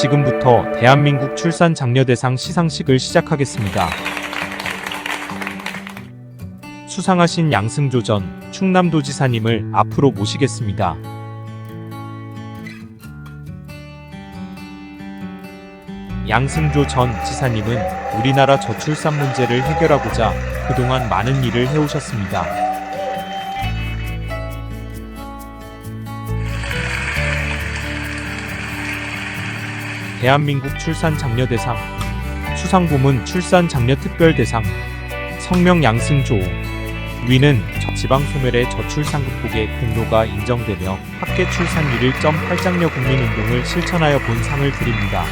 지금부터 대한민국 출산 장려대상 시상식을 시작하겠습니다. 수상하신 양승조 전 충남도지사님을 앞으로 모시겠습니다. 양승조 전 지사님은 우리나라 저출산 문제를 해결하고자 그동안 많은 일을 해오셨습니다. 대한민국 출산 장려대상 수상부문 출산 장려 특별대상 성명 양승조 위는 지방 소멸의 저출산 극복의 공로가 인정되며 학계 출산율 1.8장려 국민운동을 실천하여 본 상을 드립니다.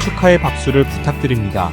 축하의 박수를 부탁드립니다.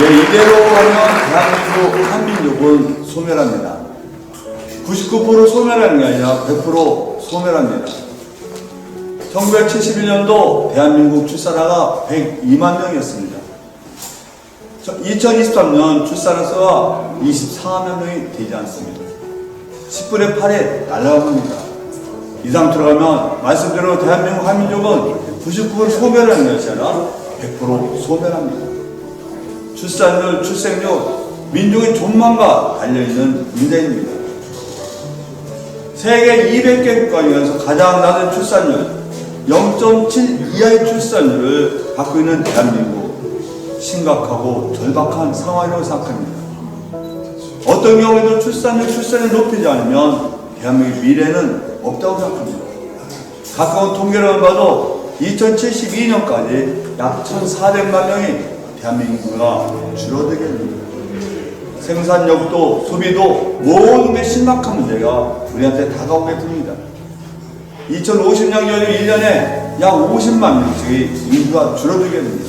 예, 이대로 하면 대한민국 한민족은 소멸합니다. 99% 소멸하는 게 아니라 100% 소멸합니다. 1971년도 대한민국 출산화가 102만 명이었습니다. 2023년 출산화 수가 24만 명이 되지 않습니다. 10분의 8에 날아갑니다. 이 상태로 가면 말씀대로 대한민국 한민족은 99% 소멸하는 것이 아니라 100% 소멸합니다. 출산율, 출생률, 민족의 존망과 달려있는 문제입니다. 세계 200개 국가 중에서 가장 낮은 출산율, 0.7 이하의 출산율을 갖고 있는 대한민국, 심각하고 절박한 상황이라고 생각합니다. 어떤 경우에도 출산율, 출산을 높이지 않으면 대한민국의 미래는 없다고 생각합니다. 가까운 통계를 봐도 2072년까지 약 1,400만 명이 대한민국가 줄어들겠습니다. 생산력도 소비도 모든 게 심각한 문제가 우리한테 다가오게 됩니다. 2050년 연휴 1년에 약 50만 명씩의 인구가 줄어들게 됩니다.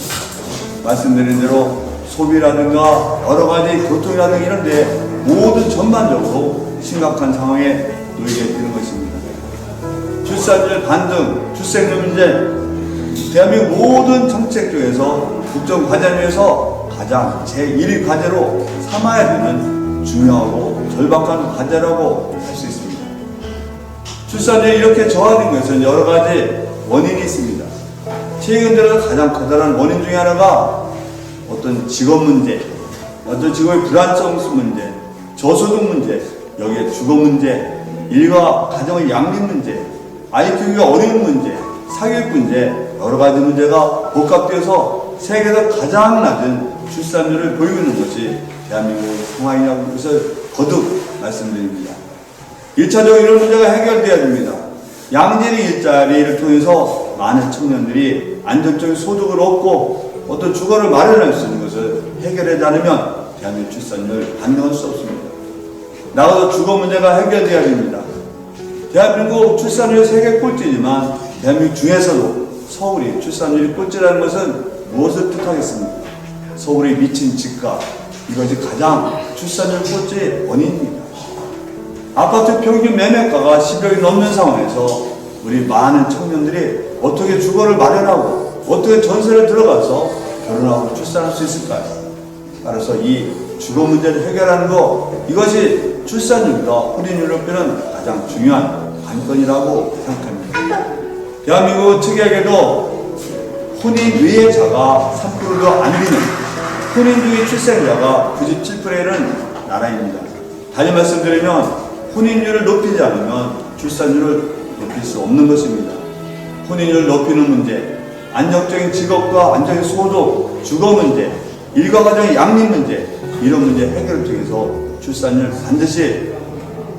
말씀드린 대로 소비라든가 여러 가지 교통이라든가 이런 데 모든 전반적으로 심각한 상황에 놓이게 되는 것입니다. 출산율 반등, 출생률 문제, 대한민국 모든 정책 중에서 국정 과제 중에서 가장 제1위 과제로 삼아야 되는 중요하고 절박한 과제라고 할 수 있습니다. 출산율이 이렇게 저하된 것은 여러 가지 원인이 있습니다. 최근 들어서 가장 커다란 원인 중에 하나가 어떤 직업 문제, 어떤 직업의 불안정 문제, 저소득 문제, 여기에 주거 문제, 일과 가정의 양립 문제, 아이 키우기가 어려운 문제, 사교육 문제, 여러 가지 문제가 복합되어서 세계에서 가장 낮은 출산율을 보이고 있는 것이 대한민국 상황이라는 것을 거듭 말씀드립니다. 1차적으로 이런 문제가 해결돼야 됩니다. 양질의 일자리를 통해서 많은 청년들이 안정적인 소득을 얻고 어떤 주거를 마련할 수 있는 것을 해결하지 않으면 대한민국 출산율 반등할 수 없습니다. 나아가 주거 문제가 해결돼야 됩니다. 대한민국 출산율 세계 꼴찌지만 대한민국 중에서도 서울이 출산율이 꼴찌라는 것은 무엇을 뜻하겠습니까? 서울의 미친 집값 이것이 가장 출산율 꼴찌의 원인입니다. 아파트 평균 매매가가 10억이 넘는 상황에서 우리 많은 청년들이 어떻게 주거를 마련하고 어떻게 전세를 들어가서 결혼하고 출산할 수 있을까요? 따라서 이 주거 문제를 해결하는 것 이것이 출산율과 혼인율 높이는 가장 중요한 관건이라고 생각합니다. 대한민국 특이하게도 혼인 의회자가 3%도 안 되는 혼인 중의 출생자가 97%는 나라입니다. 다시 말씀드리면 혼인율을 높이지 않으면 출산율을 높일 수 없는 것입니다. 혼인율을 높이는 문제, 안정적인 직업과 안정적인 소득, 주거 문제, 일과 가정의 양립 문제 이런 문제 해결을 통해서 출산율 반드시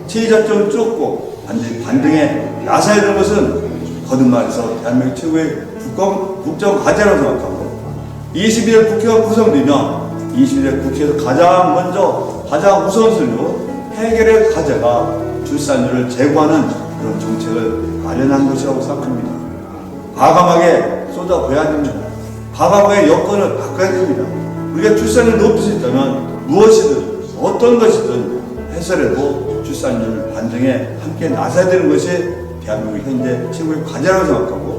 체의자적을 쫓고 반드시 반등에 나서야 되는 것은 거듭 말해서 대한민국 최고의 국정, 국정 과제라고 생각하고 21대 국회가 구성되면 21대 국회에서 가장 먼저 가장 우선순위로 해결의 과제가 출산율을 제고하는 그런 정책을 마련한 것이라고 생각합니다. 과감하게 쏟아부어야 됩니다. 과감하게 여건을 바꿔야 됩니다. 우리가 출산을 높일 수 있다면 무엇이든 어떤 것이든 해서라도 출산율 반등에 함께 나서야 되는 것이 대한민국 현재 최고의 과제라고 생각하고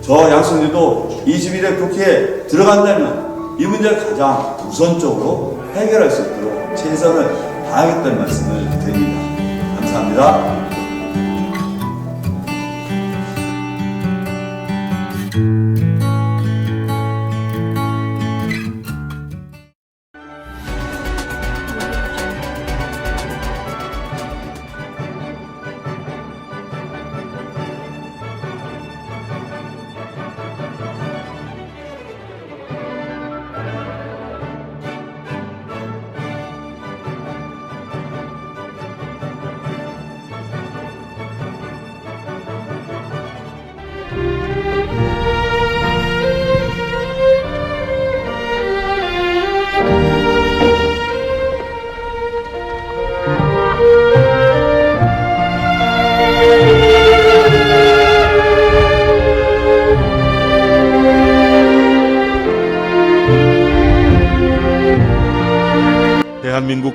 저 양성들도 21대 국회에 들어간다면 이 문제를 가장 우선적으로 해결할 수 있도록 최선을 다하겠다는 말씀을 드립니다. 감사합니다.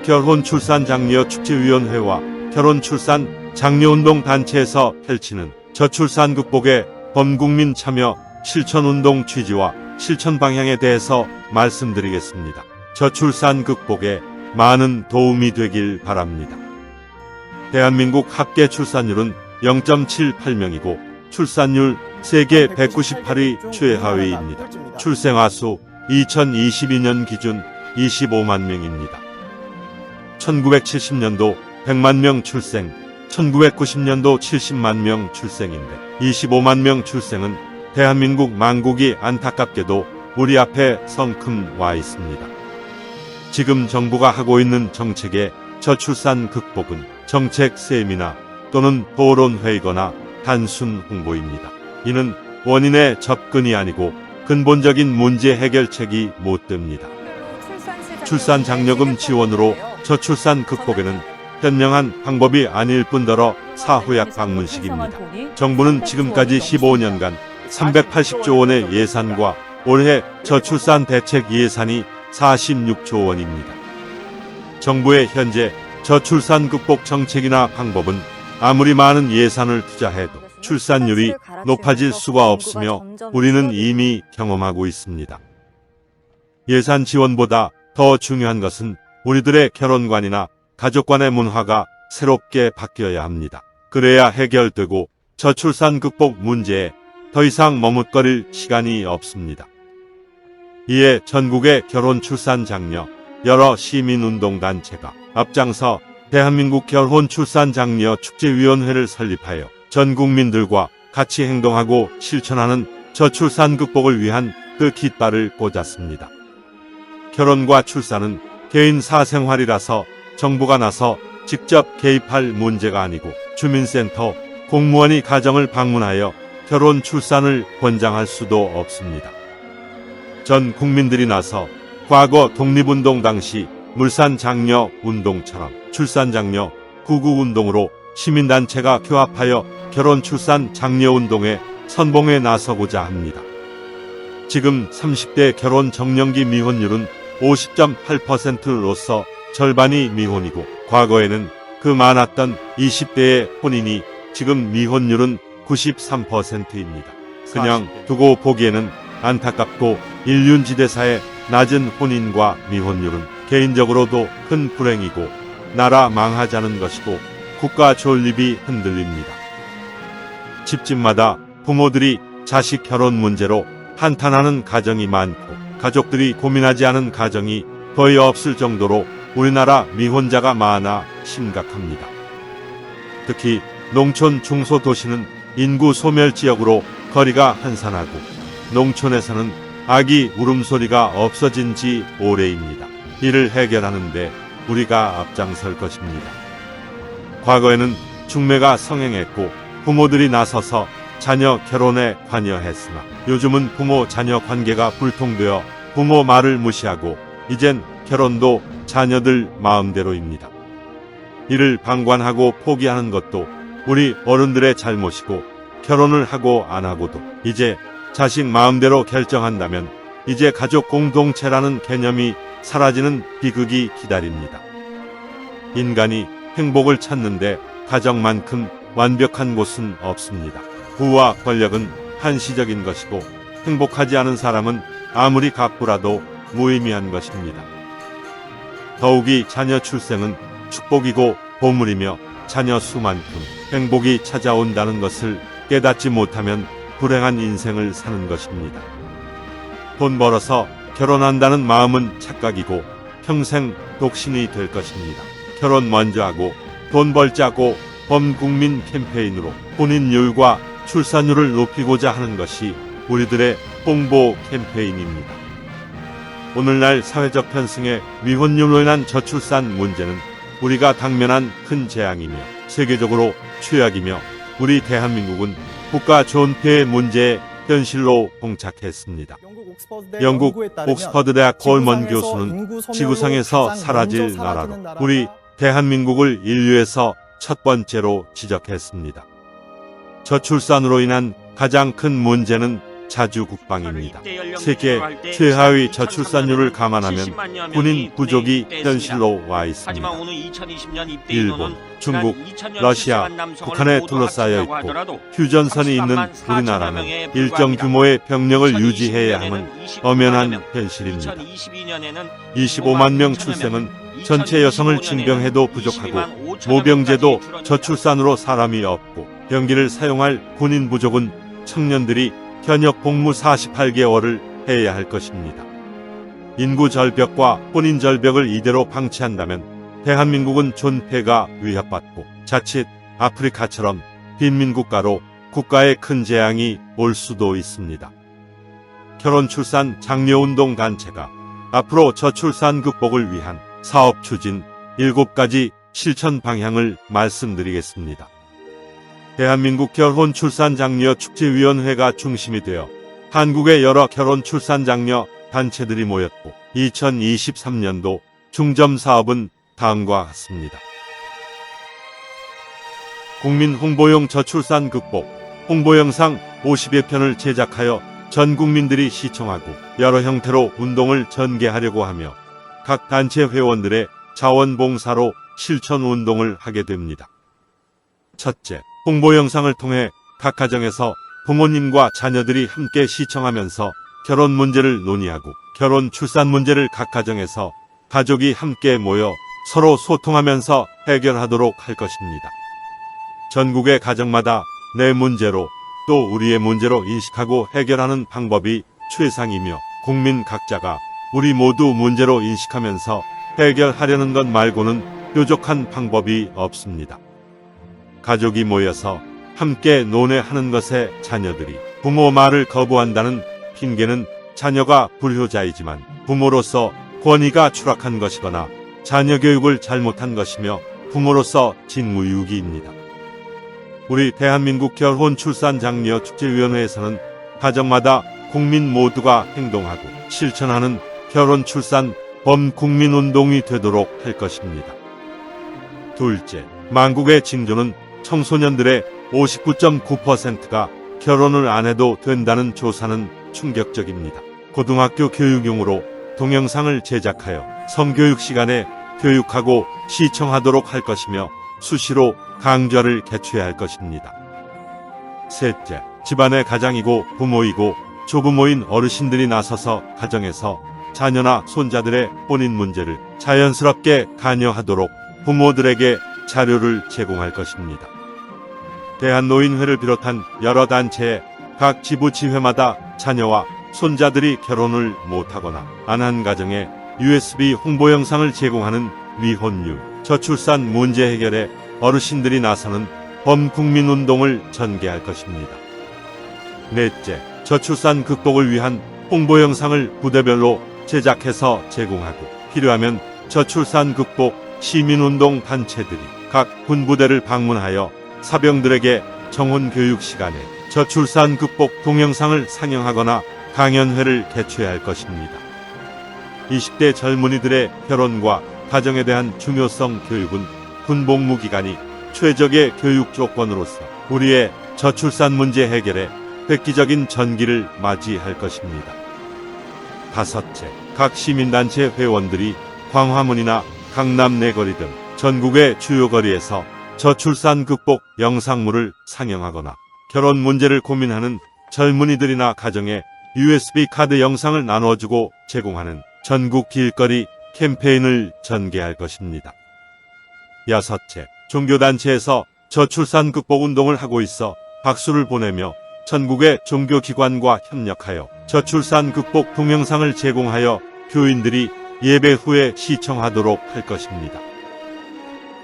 결혼 출산 장려 축제위원회와 결혼 출산 장려 운동 단체에서 펼치는 저출산 극복의 범국민 참여 실천 운동 취지와 실천 방향에 대해서 말씀드리겠습니다. 저출산 극복에 많은 도움이 되길 바랍니다. 대한민국 합계 출산율은 0.78명이고 출산율 세계 198위 최하위입니다. 출생아 수 2022년 기준 25만 명입니다. 1970년도 100만 명 출생, 1990년도 70만 명 출생인데 25만 명 출생은 대한민국 만국이 안타깝게도 우리 앞에 성큼 와 있습니다. 지금 정부가 하고 있는 정책의 저출산 극복은 정책 세미나 또는 토론회이거나 단순 홍보입니다. 이는 원인의 접근이 아니고 근본적인 문제 해결책이 못 됩니다. 출산 장려금 지원으로 저출산 극복에는 현명한 방법이 아닐 뿐더러 사후약 방문식입니다. 정부는 지금까지 15년간 380조 원의 예산과 올해 저출산 대책 예산이 46조 원입니다. 정부의 현재 저출산 극복 정책이나 방법은 아무리 많은 예산을 투자해도 출산율이 높아질 수가 없으며 우리는 이미 경험하고 있습니다. 예산 지원보다 더 중요한 것은 우리들의 결혼관이나 가족관의 문화가 새롭게 바뀌어야 합니다. 그래야 해결되고 저출산 극복 문제에 더 이상 머뭇거릴 시간이 없습니다. 이에 전국의 결혼 출산 장려 여러 시민운동단체가 앞장서 대한민국 결혼 출산 장려 축제위원회를 설립하여 전 국민들과 같이 행동하고 실천하는 저출산 극복을 위한 그 깃발을 꽂았습니다. 결혼과 출산은 개인 사생활이라서 정부가 나서 직접 개입할 문제가 아니고 주민센터, 공무원이 가정을 방문하여 결혼 출산을 권장할 수도 없습니다. 전 국민들이 나서 과거 독립운동 당시 물산 장려 운동처럼 출산 장려 구구 운동으로 시민단체가 규합하여 결혼 출산 장려 운동에 선봉에 나서고자 합니다. 지금 30대 결혼 정년기 미혼율은 50.8%로서 절반이 미혼이고 과거에는 그 많았던 20대의 혼인이 지금 미혼율은 93%입니다. 그냥 두고 보기에는 안타깝고 인륜지대사의 낮은 혼인과 미혼율은 개인적으로도 큰 불행이고 나라 망하자는 것이고 국가 존립이 흔들립니다. 집집마다 부모들이 자식 결혼 문제로 한탄하는 가정이 많고 가족들이 고민하지 않은 가정이 거의 없을 정도로 우리나라 미혼자가 많아 심각합니다. 특히 농촌 중소도시는 인구 소멸 지역으로 거리가 한산하고 농촌에서는 아기 울음소리가 없어진 지 오래입니다. 이를 해결하는데 우리가 앞장설 것입니다. 과거에는 중매가 성행했고 부모들이 나서서 자녀 결혼에 관여했으나 요즘은 부모 자녀 관계가 불통되어 부모 말을 무시하고 이젠 결혼도 자녀들 마음대로입니다. 이를 방관하고 포기하는 것도 우리 어른들의 잘못이고 결혼을 하고 안 하고도 이제 자식 마음대로 결정한다면 이제 가족 공동체라는 개념이 사라지는 비극이 기다립니다. 인간이 행복을 찾는데 가정만큼 완벽한 곳은 없습니다. 부와 권력은 한시적인 것이고 행복하지 않은 사람은 아무리 가꾸라도 무의미한 것입니다. 더욱이 자녀 출생은 축복이고 보물이며 자녀 수만큼 행복이 찾아온다는 것을 깨닫지 못하면 불행한 인생을 사는 것입니다. 돈 벌어서 결혼한다는 마음은 착각이고 평생 독신이 될 것입니다. 결혼 먼저 하고 돈 벌자고 범국민 캠페인으로 혼인율과 출산율을 높이고자 하는 것이 우리들의 홍보 캠페인입니다. 오늘날 사회적 편승에 미혼율로 인한 저출산 문제는 우리가 당면한 큰 재앙이며 세계적으로 최악이며 우리 대한민국은 국가 존폐의 문제에 현실로 봉착했습니다. 영국 옥스퍼드 대학 콜먼 교수는 지구상에서 사라질 나라로 우리 대한민국을 인류에서 첫 번째로 지적했습니다. 저출산으로 인한 가장 큰 문제는 자주 국방입니다. 세계 최하위 저출산율을 감안하면 군인 부족이 현실로 와 있습니다. 일본, 중국, 러시아, 북한에 둘러싸여 있고 휴전선이 있는 우리나라는 일정 규모의 병력을 유지해야 함은 엄연한 현실입니다. 25만 명 출생은 전체 여성을 징병해도 부족하고 모병제도 저출산으로 사람이 없고 병기를 사용할 군인 부족은 청년들이 현역 복무 48개월을 해야 할 것입니다. 인구 절벽과 혼인 절벽을 이대로 방치한다면 대한민국은 존폐가 위협받고 자칫 아프리카처럼 빈민국가로 국가의 큰 재앙이 올 수도 있습니다. 결혼 출산 장려운동 단체가 앞으로 저출산 극복을 위한 사업 추진 7가지 실천 방향을 말씀드리겠습니다. 대한민국 결혼 출산 장려 축제위원회가 중심이 되어 한국의 여러 결혼 출산 장려 단체들이 모였고 2023년도 중점 사업은 다음과 같습니다. 국민 홍보용 저출산 극복 홍보 영상 50여 편을 제작하여 전 국민들이 시청하고 여러 형태로 운동을 전개하려고 하며 각 단체 회원들의 자원봉사로 실천 운동을 하게 됩니다. 첫째, 홍보 영상을 통해 각 가정에서 부모님과 자녀들이 함께 시청하면서 결혼 문제를 논의하고 결혼 출산 문제를 각 가정에서 가족이 함께 모여 서로 소통하면서 해결하도록 할 것입니다. 전국의 가정마다 내 문제로 또 우리의 문제로 인식하고 해결하는 방법이 최상이며 국민 각자가 우리 모두 문제로 인식하면서 해결하려는 것 말고는 뾰족한 방법이 없습니다. 가족이 모여서 함께 논의하는 것에 자녀들이 부모 말을 거부한다는 핑계는 자녀가 불효자이지만 부모로서 권위가 추락한 것이거나 자녀 교육을 잘못한 것이며 부모로서 직무유기입니다. 우리 대한민국 결혼 출산 장려 축제위원회에서는 가정마다 국민 모두가 행동하고 실천하는 결혼 출산 범국민 운동이 되도록 할 것입니다. 둘째, 만국의 징조는 청소년들의 59.9%가 결혼을 안 해도 된다는 조사는 충격적입니다. 고등학교 교육용으로 동영상을 제작하여 성교육 시간에 교육하고 시청하도록 할 것이며 수시로 강좌를 개최할 것입니다. 셋째, 집안의 가장이고 부모이고 조부모인 어르신들이 나서서 가정에서 자녀나 손자들의 혼인 문제를 자연스럽게 관여하도록 부모들에게 자료를 제공할 것입니다. 대한노인회를 비롯한 여러 단체의 각 지부지회마다 자녀와 손자들이 결혼을 못하거나 안 한 가정에 USB 홍보 영상을 제공하는 미혼율, 저출산 문제 해결에 어르신들이 나서는 범국민운동을 전개할 것입니다. 넷째, 저출산 극복을 위한 홍보 영상을 부대별로 제작해서 제공하고 필요하면 저출산 극복 시민운동 단체들이 각 군부대를 방문하여 사병들에게 정혼 교육 시간에 저출산 극복 동영상을 상영하거나 강연회를 개최할 것입니다. 20대 젊은이들의 결혼과 가정에 대한 중요성 교육은 군복무 기간이 최적의 교육 조건으로서 우리의 저출산 문제 해결에 획기적인 전기를 맞이할 것입니다. 다섯째, 각 시민단체 회원들이 광화문이나 강남 내거리 등 전국의 주요 거리에서 저출산 극복 영상물을 상영하거나 결혼 문제를 고민하는 젊은이들이나 가정에 USB 카드 영상을 나눠주고 제공하는 전국 길거리 캠페인을 전개할 것입니다. 여섯째, 종교단체에서 저출산 극복 운동을 하고 있어 박수를 보내며 전국의 종교기관과 협력하여 저출산 극복 동영상을 제공하여 교인들이 예배 후에 시청하도록 할 것입니다.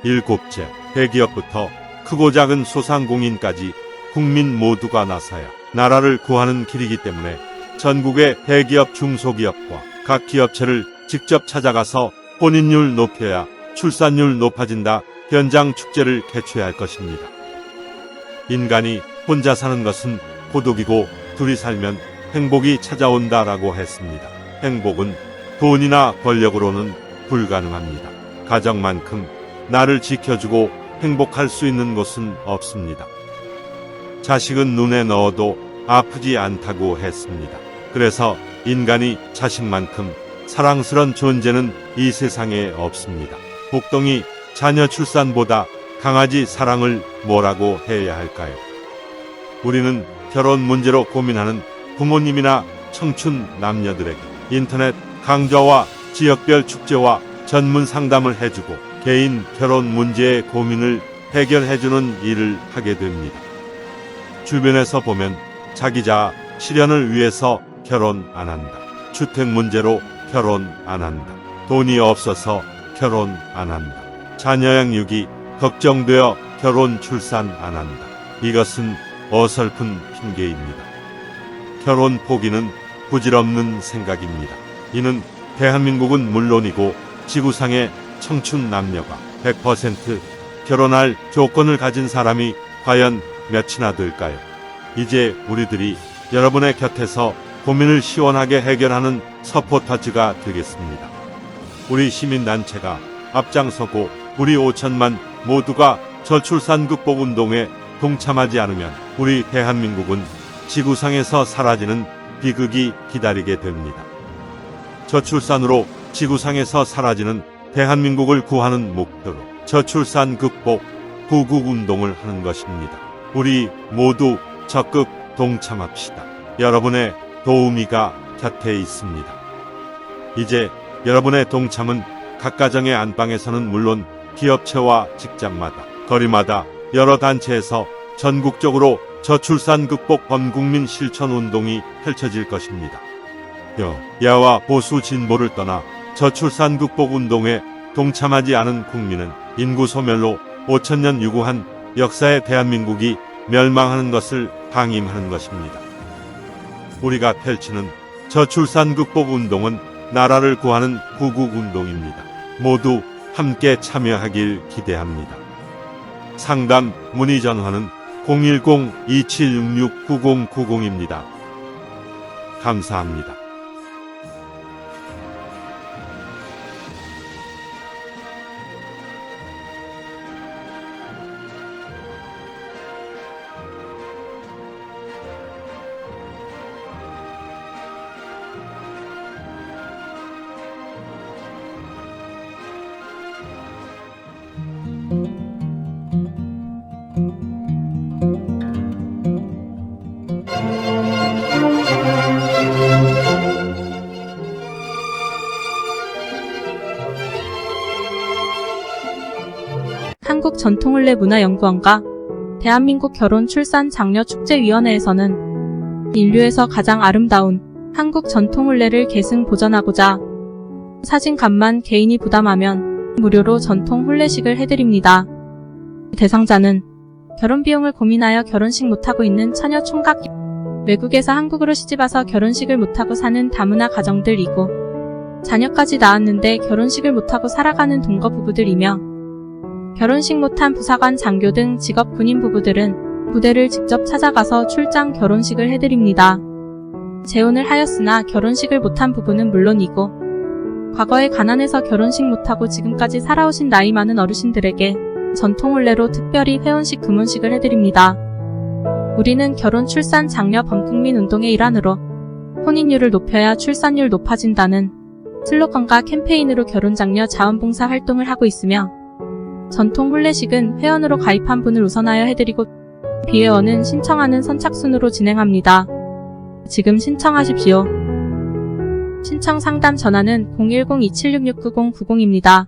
일곱째, 대기업부터 크고 작은 소상공인까지 국민 모두가 나서야 나라를 구하는 길이기 때문에 전국의 대기업 중소기업과 각 기업체를 직접 찾아가서 혼인율 높여야 출산율 높아진다 현장 축제를 개최할 것입니다. 인간이 혼자 사는 것은 고독이고 둘이 살면 행복이 찾아온다라고 했습니다. 행복은 돈이나 권력으로는 불가능합니다. 가정만큼 나를 지켜주고 행복할 수 있는 곳은 없습니다. 자식은 눈에 넣어도 아프지 않다고 했습니다. 그래서 인간이 자식만큼 사랑스런 존재는 이 세상에 없습니다. 복동이 자녀 출산보다 강아지 사랑을 뭐라고 해야 할까요? 우리는 결혼 문제로 고민하는 부모님이나 청춘 남녀들에게 인터넷 강좌와 지역별 축제와 전문 상담을 해주고 개인 결혼 문제의 고민을 해결해주는 일을 하게 됩니다. 주변에서 보면 자기 자 실현을 위해서 결혼 안 한다. 주택 문제로 결혼 안 한다. 돈이 없어서 결혼 안 한다. 자녀 양육이 걱정되어 결혼 출산 안 한다. 이것은 어설픈 핑계입니다. 결혼 포기는 부질없는 생각입니다. 이는 대한민국은 물론이고 지구상의 청춘 남녀가 100% 결혼할 조건을 가진 사람이 과연 몇이나 될까요? 이제 우리들이 여러분의 곁에서 고민을 시원하게 해결하는 서포터즈가 되겠습니다. 우리 시민단체가 앞장서고 우리 5천만 모두가 저출산 극복 운동에 동참하지 않으면 우리 대한민국은 지구상에서 사라지는 비극이 기다리게 됩니다. 저출산으로 지구상에서 사라지는 대한민국을 구하는 목표로 저출산 극복 구국 운동을 하는 것입니다. 우리 모두 적극 동참합시다. 여러분의 도우미가 곁에 있습니다. 이제 여러분의 동참은 각 가정의 안방에서는 물론 기업체와 직장마다 거리마다 여러 단체에서 전국적으로 저출산 극복 범국민 실천 운동이 펼쳐질 것입니다. 여, 야와 보수 진보를 떠나 저출산 극복 운동에 동참하지 않은 국민은 인구 소멸로 5천년 유구한 역사의 대한민국이 멸망하는 것을 방임하는 것입니다. 우리가 펼치는 저출산 극복 운동은 나라를 구하는 구국 운동입니다. 모두 함께 참여하길 기대합니다. 상담 문의 전화는 010-2766-9090입니다. 감사합니다. 전통을레문화연구원과 대한민국 결혼 출산 장려 축제위원회에서는 인류에서 가장 아름다운 한국 전통을레를 계승 보전하고자 사진값만 개인이 부담하면 무료로 전통 혼례식을 해드립니다. 대상자는 결혼 비용을 고민하여 결혼식 못하고 있는 처녀 총각 외국에서 한국으로 시집와서 결혼식을 못하고 사는 다문화 가정들이고 자녀까지 낳았는데 결혼식을 못하고 살아가는 동거 부부들이며 결혼식 못한 부사관 장교 등 직업 군인 부부들은 부대를 직접 찾아가서 출장 결혼식을 해드립니다. 재혼을 하였으나 결혼식을 못한 부부는 물론이고 과거에 가난해서 결혼식 못하고 지금까지 살아오신 나이 많은 어르신들에게 전통 혼례로 특별히 회원식 금혼식을 해드립니다. 우리는 결혼 출산 장려 범국민 운동의 일환으로 혼인율을 높여야 출산율 높아진다는 슬로건과 캠페인으로 결혼 장려 자원봉사 활동을 하고 있으며 전통 혼례식은 회원으로 가입한 분을 우선하여 해드리고 비회원은 신청하는 선착순으로 진행합니다. 지금 신청하십시오. 신청 상담 전화는 010-2766-9090입니다.